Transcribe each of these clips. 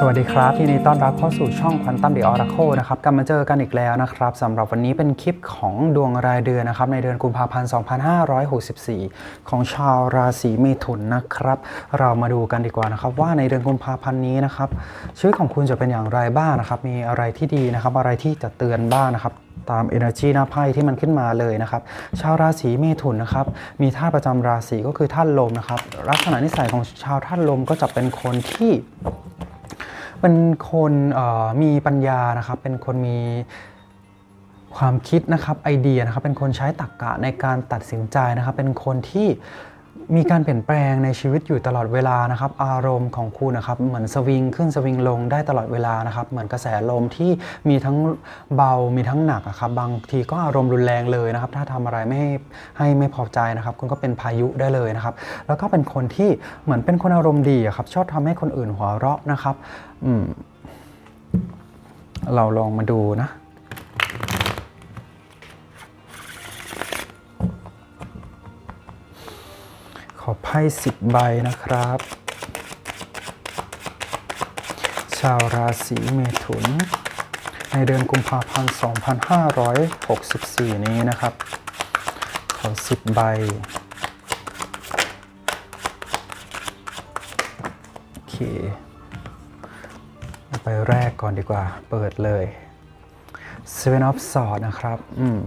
สวัสดีครับยินดีต้อนรับเข้าสู่ช่อง Quantum The Oracle นะครับกลับมาเจอกันอีกแล้วนะครับสำหรับวันนี้เป็นคลิปของดวงรายเดือนนะครับในเดือนกุมภาพันธ์ 2564 ของชาวราศีเมถุนนะครับ เรามาดูกันดีกว่านะครับ ว่าในเดือนกุมภาพันธ์นี้นะครับชีวิตของคุณจะเป็นอย่างไรบ้างนะครับ มีอะไรที่ดีนะครับ อะไรที่จะเตือนบ้างนะครับตาม energy หน้าไพ่ที่มันขึ้นมาเลยนะครับ ชาวราศีเมถุนนะครับ มีธาตุประจำราศีก็คือธาตุลมนะครับ ลักษณะนิสัยของชาวธาตุลมก็จะเป็นคนที่ เป็นคนมีปัญญานะครับ เป็นคนมีความคิดนะครับไอเดียนะครับ เป็นคนใช้ตรรกกะในการตัดสินใจนะครับ เป็นคนที่ มีการเปลี่ยนแปลงในชีวิตอยู่ตลอดเวลานะครับ อารมณ์ของคุณนะครับเหมือนสวิงขึ้นสวิงลงได้ตลอดเวลานะครับ เหมือนกระแสลมที่มีทั้งเบามีทั้งหนักอะครับบางทีก็อารมณ์รุนแรงเลยนะครับ ถ้าทำอะไรไม่ให้ไม่พอใจนะครับ คุณก็เป็นพายุได้เลยนะครับ แล้วก็เป็นคนที่เหมือนเป็นคนอารมณ์ดีอะครับชอบทำให้คนอื่นหัวเราะนะครับอืมเราลองมาดูนะ ขอไพ่สิบใบนะครับ ชาวราศีเมถุน ในเดือนกุมภาพันธ์ 2564 นี้นะครับ ขอสิบใบโอเคไปแรกก่อนดีกว่า เปิดเลย Seven of Swords นะครับ อืม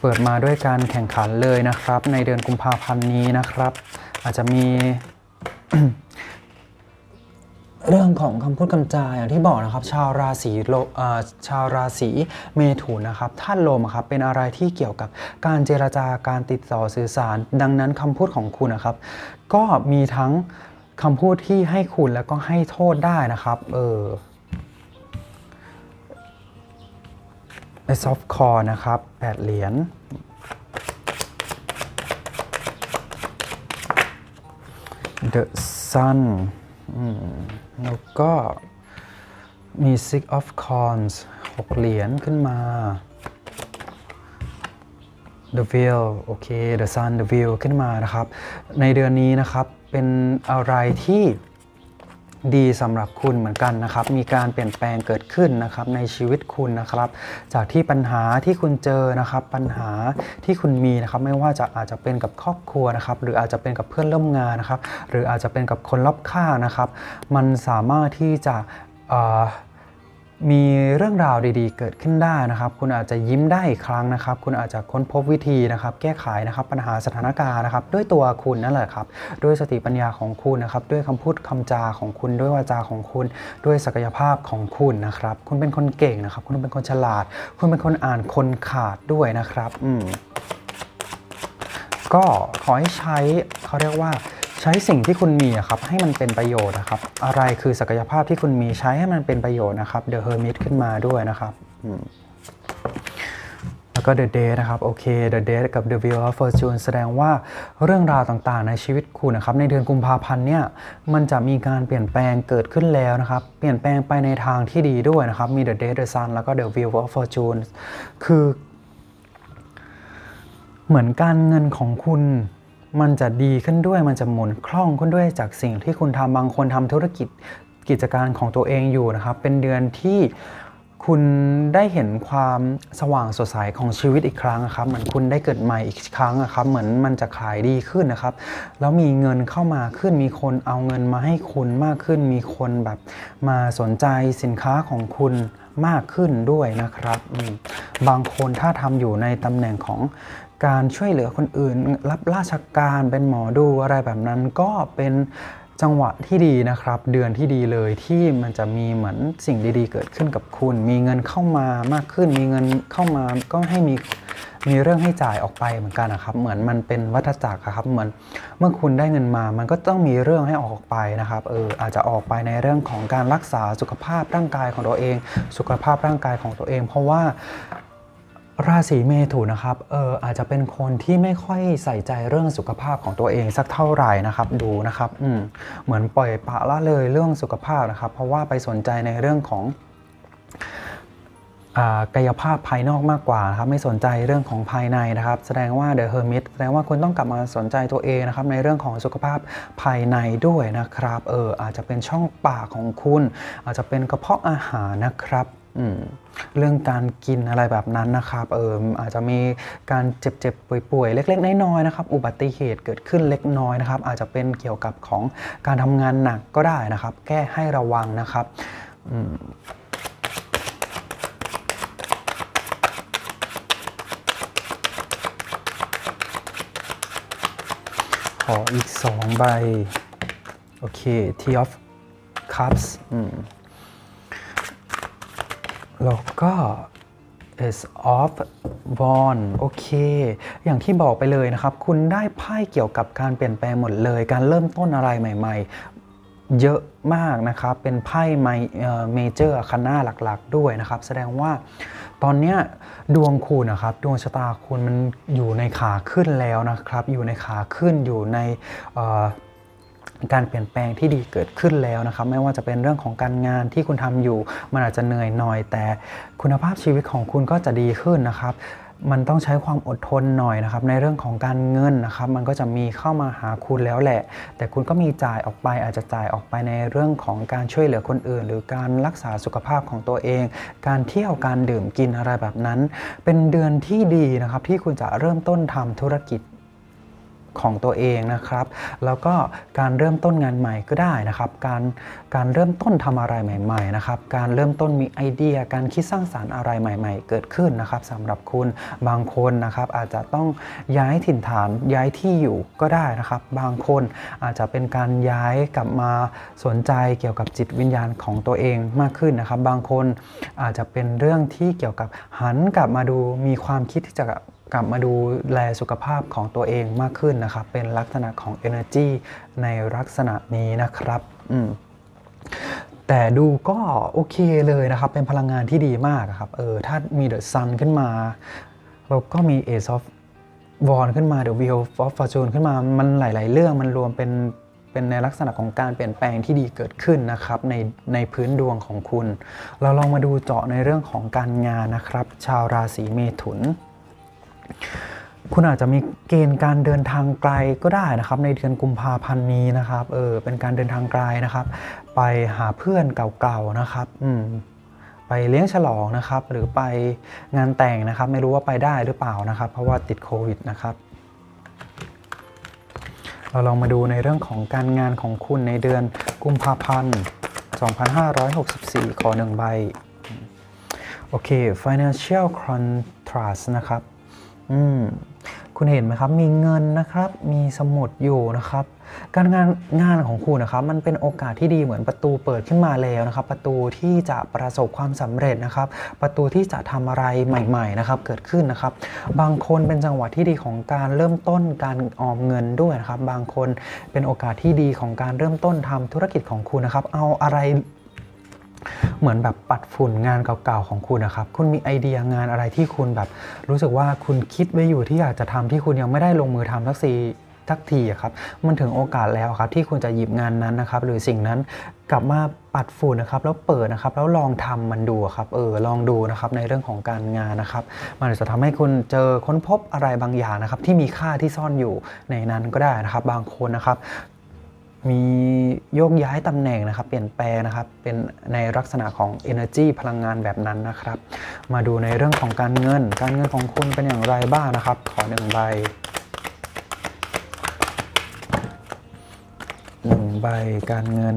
เปิดมาด้วยการแข่งขันเลยนะครับ ในเดือนกุมภาพันธ์นี้นะครับ อาจจะมี เรื่องของคำพูดคำจาอย่างที่บอกนะครับ ชาวราศีโลชาวราศีเมถุนนะครับท่านลมครับเป็นอะไรที่เกี่ยวกับการเจรจาการติดต่อสื่อสาร ดังนั้นคำพูดของคุณนะครับ ก็มีทั้งคำพูดที่ให้คุณแล้วก็ให้โทษได้นะครับ เออ ไอซอฟคอร์นะครับ8เหรียญ The Sun อืมแล้วก็มี Six of Coins 6เหรียญขึ้นมา The Wheel โอเค The Sun The Wheel ขึ้นมานะครับ ในเดือนนี้นะครับ เป็นอะไรที่ ดีสำหรับคุณเหมือนกันนะครับ มีการเปลี่ยนแปลงเกิดขึ้นนะครับในชีวิตคุณนะครับ จากที่ปัญหาที่คุณเจอนะครับ ปัญหาที่คุณมีนะครับ ไม่ว่าจะอาจจะเป็นกับครอบครัวนะครับ หรืออาจจะเป็นกับเพื่อนร่วมงานนะครับ หรืออาจจะเป็นกับคนรอบข้างนะครับ มันสามารถที่จะ มีเรื่องราวดีๆ เกิดขึ้นได้นะครับ คุณอาจจะยิ้มได้อีกครั้งนะครับ คุณอาจจะค้นพบวิธีนะครับ แก้ไขนะครับปัญหาสถานการณ์นะครับ ด้วยตัวคุณนั่นแหละครับ ด้วยสติปัญญาของคุณนะครับ ด้วยคำพูดคำจาของคุณ ด้วยวาจาของคุณ ด้วยศักยภาพของคุณนะครับ คุณเป็นคนเก่งนะครับ คุณเป็นคนฉลาด คุณเป็นคนอ่านคนขาดด้วยนะครับ อืมก็ขอให้ใช้เขาเรียกว่า ใช้สิ่งที่คุณมีอะครับให้มันเป็นประโยชน์นะครับ อะไรคือศักยภาพที่คุณมีใช้ให้มันเป็นประโยชน์นะครับ The Hermit ขึ้นมาด้วยนะครับอืมแล้วก็ The Day นะครับ โอเค The Day กับ The Wheel of Fortune แสดงว่าเรื่องราวต่างๆ ในชีวิตคุณนะครับ ในเดือนกุมภาพันธ์เนี่ย มันจะมีการเปลี่ยนแปลงเกิดขึ้นแล้วนะครับ เปลี่ยนแปลงไปในทางที่ดีด้วยนะครับ มี The Day The Sun แล้วก็ The Wheel of Fortune คือ เหมือนการเงินของคุณ มันจะดีขึ้นด้วยมันจะหมุนคล่องขึ้นด้วยจากสิ่งที่คุณทำบางคนทำธุรกิจกิจการของตัวเองอยู่นะครับ เป็นเดือนที่คุณได้เห็นความสว่างสดใสของชีวิตอีกครั้งนะครับ เหมือนคุณได้เกิดใหม่อีกครั้งนะครับ เหมือนมันจะขายดีขึ้นนะครับ แล้วมีเงินเข้ามาขึ้น มีคนเอาเงินมาให้คุณมากขึ้น มีคนแบบมาสนใจสินค้าของคุณมากขึ้นด้วยนะครับ บางคนถ้าทำอยู่ในตำแหน่งของ การช่วยเหลือคนอื่น รับราชการเป็นหมอดูอะไรแบบนั้นก็เป็นจังหวะที่ดีนะครับ เดือนที่ดีเลยที่มันจะมีเหมือนสิ่งดีๆ เกิดขึ้นกับคุณ มีเงินเข้ามามากขึ้น มีเงินเข้ามาก็ให้มีมีเรื่องให้จ่ายออกไปเหมือนกันนะครับ เหมือนมันเป็นวัฏจักรครับ เหมือนเมื่อคุณได้เงินมา มันก็ต้องมีเรื่องให้ออกไปนะครับ เอออาจจะออกไปในเรื่องของการรักษาสุขภาพร่างกายของตัวเอง สุขภาพร่างกายของตัวเอง เพราะว่า ราศีเมถุนนะครับ เอออาจจะเป็นคนที่ไม่ค่อยใส่ใจเรื่องสุขภาพของตัวเองสักเท่าไหร่นะครับ ดูนะครับ อืม เหมือนปล่อยปละละเลยเรื่องสุขภาพนะครับ เพราะว่าไปสนใจในเรื่องของกายภาพภายนอกมากกว่าครับไม่สนใจเรื่องของภายในนะครับ แสดงว่า The Hermit แสดงว่าคุณต้องกลับมาสนใจตัวเองนะครับในเรื่องของสุขภาพภายในด้วยนะครับเอออาจจะเป็นช่องปากของคุณ อาจจะเป็นกระเพาะอาหารนะครับ เรื่องการกินอะไรแบบนั้นนะครับเอออาจจะมีการเจ็บๆป่วยๆ เล็ก ๆ น้อยๆนะครับ อุบัติเหตุเกิดขึ้นเล็กน้อยนะครับ อาจจะเป็นเกี่ยวกับของการทำงานหนักก็ได้นะครับ แก้ให้ระวังนะครับอืมขออีก2ใบ โอเค T of Cups อืม แล้วก็ Ace of Wands โอเค อย่างที่บอกไปเลยนะครับ คุณได้ไพ่เกี่ยวกับการเปลี่ยนแปลงหมดเลย การเริ่มต้นอะไรใหม่ ๆ เยอะมากนะครับ เป็นไพ่ไมเมเจอร์คันหน้าหลักๆ ด้วยนะครับ แสดงว่าตอนนี้ดวงคุณนะครับ ดวงชะตาคุณมันอยู่ในขาขึ้นแล้วนะครับ อยู่ในขาขึ้นอยู่ใน การเปลี่ยนแปลงที่ดีเกิดขึ้นแล้วนะครับ ไม่ว่าจะเป็นเรื่องของการงานที่คุณทำอยู่ มันอาจจะเหนื่อยหน่อย แต่คุณภาพชีวิตของคุณก็จะดีขึ้นนะครับมันต้องใช้ความอดทนหน่อยนะครับ ในเรื่องของการเงินนะครับ มันก็จะมีเข้ามาหาคุณแล้วแหละ แต่คุณก็มีจ่ายออกไปอาจจะจ่ายออกไปในเรื่องของการช่วยเหลือคนอื่น หรือการรักษาสุขภาพของตัวเอง การเที่ยวการดื่มกินอะไรแบบนั้น เป็นเดือนที่ดีนะครับที่คุณจะเริ่มต้นทำธุรกิจ ของตัวเองนะครับ แล้วก็การเริ่มต้นงานใหม่ก็ได้นะครับ การการเริ่มต้นทำอะไรใหม่ ๆ นะครับ การเริ่มต้นมีไอเดีย การคิดสร้างสารรค์อะไรใหม่ ๆ เกิดขึ้นนะครับสำหรับคุณบางคนนะครับอาจจะต้องย้ายถิ่นฐานย้ายที่อยู่ก็ได้นะครับ บางคนอาจจะเป็นการย้ายกลับมาสนใจเกี่ยวกับจิตวิญญาณของตัวเองมากขึ้นนะครับ บางคนอาจจะเป็นเรื่องที่เกี่ยวกับหันกลับมาดูมีความคิดที่จะ กลับมาดูแลสุขภาพของตัวเองมากขึ้นนะครับ เป็นลักษณะของ energy ในลักษณะนี้นะครับอืมแต่ดูก็โอเคเลยนะครับ เป็นพลังงานที่ดีมากครับเออถ้ามี The Sun ขึ้นมาแล้วก็มี Ace of w a n d ขึ้นมา The Wheel of Fortune ขึ้นมามันหลาย ๆ เรื่องมันรวมเป็นเป็นในลักษณะของการเปลี่ยนแปลงที่ดีเกิดขึ้นนะครับในในพื้นดวงของคุณ เราลองมาดูเจาะในเรื่องของการงานนะครับ ชาวราศีเมถุน คุณอาจจะมีเกณฑ์การเดินทางไกลก็ได้นะครับ ในเดือนกุมภาพันธ์นี้นะครับเออเป็นการเดินทางไกลนะครับ ไปหาเพื่อนเก่าๆนะครับอืมไปเลี้ยงฉลองนะครับ หรือไปงานแต่งนะครับ ไม่รู้ว่าไปได้หรือเปล่านะครับ เพราะว่าติดโควิดนะครับ เราลองมาดูในเรื่องของการงานของคุณในเดือนกุมภาพันธ์ 2564 ขอหนึ่งใบโอเค financial contrast นะครับ อืมคุณเห็นไหมครับ มีเงินนะครับ มีสมุดอยู่นะครับ การงานงานของคุณนะครับ มันเป็นโอกาสที่ดีเหมือนประตูเปิดขึ้นมาแล้วนะครับ ประตูที่จะประสบความสำเร็จนะครับ ประตูที่จะทำอะไรใหม่ ๆ นะครับ เกิดขึ้นนะครับ บางคนเป็นจังหวะที่ดีของการเริ่มต้นการออมเงินด้วยนะครับ บางคนเป็นโอกาสที่ดีของการเริ่มต้นทำธุรกิจของคุณนะครับ เอาอะไร เหมือนแบบปัดฝุ่นงานเก่าๆของคุณนะครับ คุณมีไอเดียงานอะไรที่คุณแบบ รู้สึกว่าคุณคิดไว้อยู่ที่อยากจะทำที่คุณยังไม่ได้ลงมือทำสักทีทักทีอะครับ มันถึงโอกาสแล้วครับที่คุณจะหยิบงานนั้นนะครับ หรือสิ่งนั้นกลับมาปัดฝุ่นนะครับ แล้วเปิดนะครับ แล้วลองทำมันดูครับ เออ ลองดูนะครับในเรื่องของการงานนะครับ มันอาจจะทำให้คุณเจอค้นพบอะไรบางอย่างนะครับ ที่มีค่าที่ซ่อนอยู่ในนั้นก็ได้นะครับ บางคนนะครับ มีโยกย้ายตำแหน่งนะครับ เปลี่ยนแปลงนะครับ เป็นในลักษณะของ energy พลังงานแบบนั้นนะครับ มาดูในเรื่องของการเงิน การเงินของคุณเป็นอย่างไรบ้างนะครับ ขอหนึ่งใบหนึ่งใบการเงิน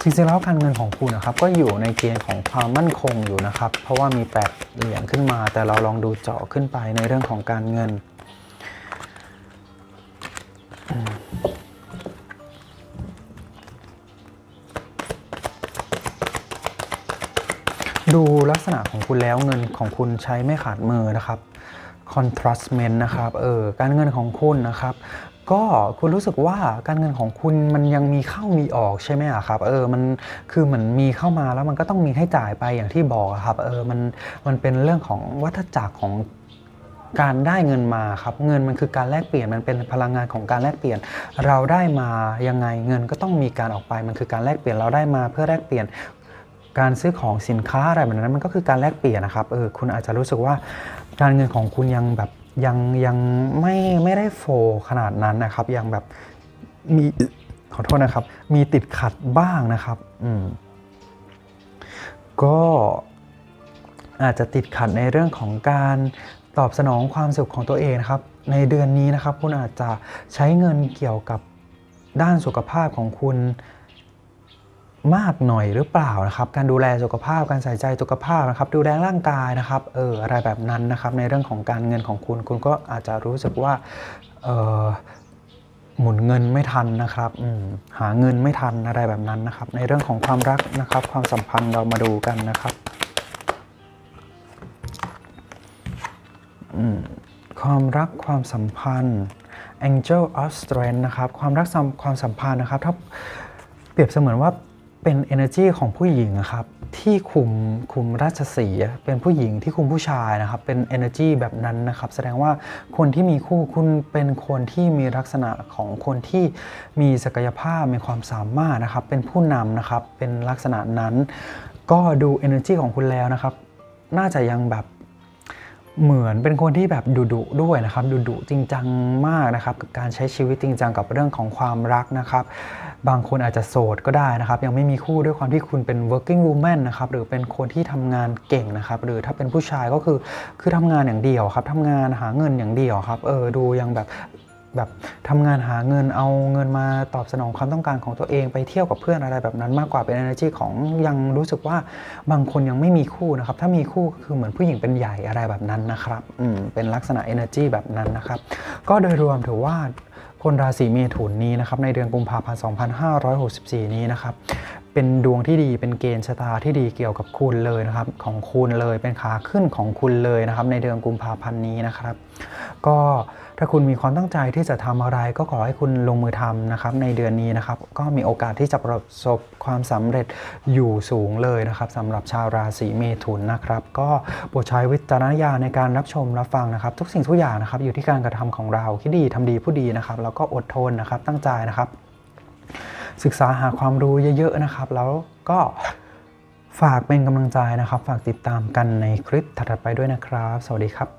จริงๆแล้วการเงินของคุณนะครับ ก็อยู่ในเกณฑ์ของความมั่นคงอยู่นะครับ เพราะว่ามีแปดเหรียญขึ้นมา แต่เราลองดูเจาะขึ้นไปในเรื่องของการเงิน ดูลักษณะของคุณแล้วเงินของคุณใช้ไม่ขาดมือนะครับ contrastment นะครับเออการเงินของคุณนะครับ ก็คุณรู้สึกว่าการเงินของคุณมันยังมีเข้ามีออกใช่ไหมอะครับเออมันคือเหมือนมีเข้ามาแล้วมันก็ต้องมีให้จ่ายไปอย่างที่บอกครับเออมันมันเป็นเรื่องของวัฏจักรของการได้เงินมาครับเงินมันคือการแลกเปลี่ยนมันเป็นพลังงานของการแลกเปลี่ยน เราได้มายังไงเงินก็ต้องมีการออกไปมันคือการแลกเปลี่ยนเราได้มาเพื่อแลกเปลี่ยน การซื้อของสินค้าอะไรแบบนั้นมันก็คือการแลกเปลี่ยนนะครับเออคุณอาจจะรู้สึกว่าการเงินของคุณยังแบบยังยังไม่ไม่ได้โฟขนาดนั้นนะครับ ยังแบบมีขอโทษนะครับ มีติดขัดบ้างนะครับอืมก็อาจจะติดขัดในเรื่องของการตอบสนองความสุขของตัวเองนะครับ ในเดือนนี้นะครับ คุณอาจจะใช้เงินเกี่ยวกับด้านสุขภาพของคุณ มากหน่อยหรือเปล่านะครับ การดูแลสุขภาพการใส่ใจสุขภาพนะครับ ดูแลร่างกายนะครับเอออะไรแบบนั้นนะครับ ในเรื่องของการเงินของคุณ คุณก็อาจจะรู้สึกว่าเออหมุนเงินไม่ทันนะครับอหาเงินไม่ทันอะไรแบบนั้นนะครับ ในเรื่องของความรักนะครับ ความสัมพันธ์เรามาดูกันนะครับอืมความรักความสัมพันธ์ Angel of Strength นะครับ ความรักความสัมพันธ์นะครับ ถ้าเปรียบเสมือนว่า เป็น energy ของผู้หญิงครับที่คุมคุมราชสีเป็นผู้หญิงที่คุมผู้ชายนะครับเป็น energy แบบนั้นนะครับแสดงว่าคนที่มีคู่คุณเป็นคนที่มีลักษณะของคนที่มีศักยภาพมีความสามารถนะครับเป็นผู้นำนะครับเป็นลักษณะนั้น ก็ดู energy ของคุณแล้วนะครับ น่าจะยังแบบ เหมือนเป็นคนที่แบบดุดุด้วยนะครับดุดุจริงจังมากนะครับกับการใช้ชีวิตจริงจังกับเรื่องของความรักนะครับ บางคนอาจจะโสดก็ได้นะครับ ยังไม่มีคู่ด้วยความที่คุณเป็น working woman นะครับหรือเป็นคนที่ทำงานเก่งนะครับ หรือถ้าเป็นผู้ชายก็คือคือทำงานอย่างเดียวครับทำงานหาเงินอย่างเดียวครับเออดูยังแบบ แบบทำงานหาเงินเอาเงินมาตอบสนองความต้องการของตัวเองไปเที่ยวกับเพื่อนอะไรแบบนั้นมากกว่าเป็น energy ของยังรู้สึกว่าบางคนยังไม่มีคู่นะครับ ถ้ามีคู่ก็คือเหมือนผู้หญิงเป็นใหญ่อะไรแบบนั้นนะครับอืมเป็นลักษณะ energy แบบนั้นนะครับ ก็โดยรวมถือว่าคนราศีเมถุนนี้นะครับในเดือนกุมภาพันธ์ 2564 นี้นะครับเป็นดวงที่ดีเป็นเกณฑ์ชะตาที่ดีเกี่ยวกับคุณเลยนะครับของคุณเลยเป็นขาขึ้นของคุณเลยนะครับในเดือนกุมภาพันธ์นี้นะครับ ก็ ถ้าคุณมีความตั้งใจที่จะทำอะไรก็ขอให้คุณลงมือทำนะครับในเดือนนี้นะครับก็มีโอกาสที่จะประสบความสำเร็จอยู่สูงเลยนะครับสำหรับชาวราศีเมถุนนะครับ ก็โปรดใช้วิจารณญาณในการรับชมรับฟังนะครับ ทุกสิ่งทุกอย่างนะครับอยู่ที่การกระทำของเราคิดดีทำดีผู้ดีนะครับแล้วก็อดทนนะครับตั้งใจนะครับ ศึกษาหาความรู้เยอะๆนะครับ แล้วก็ฝากเป็นกำลังใจนะครับ ฝากติดตามกันในคลิปถัดไปด้วยนะครับ สวัสดีครับ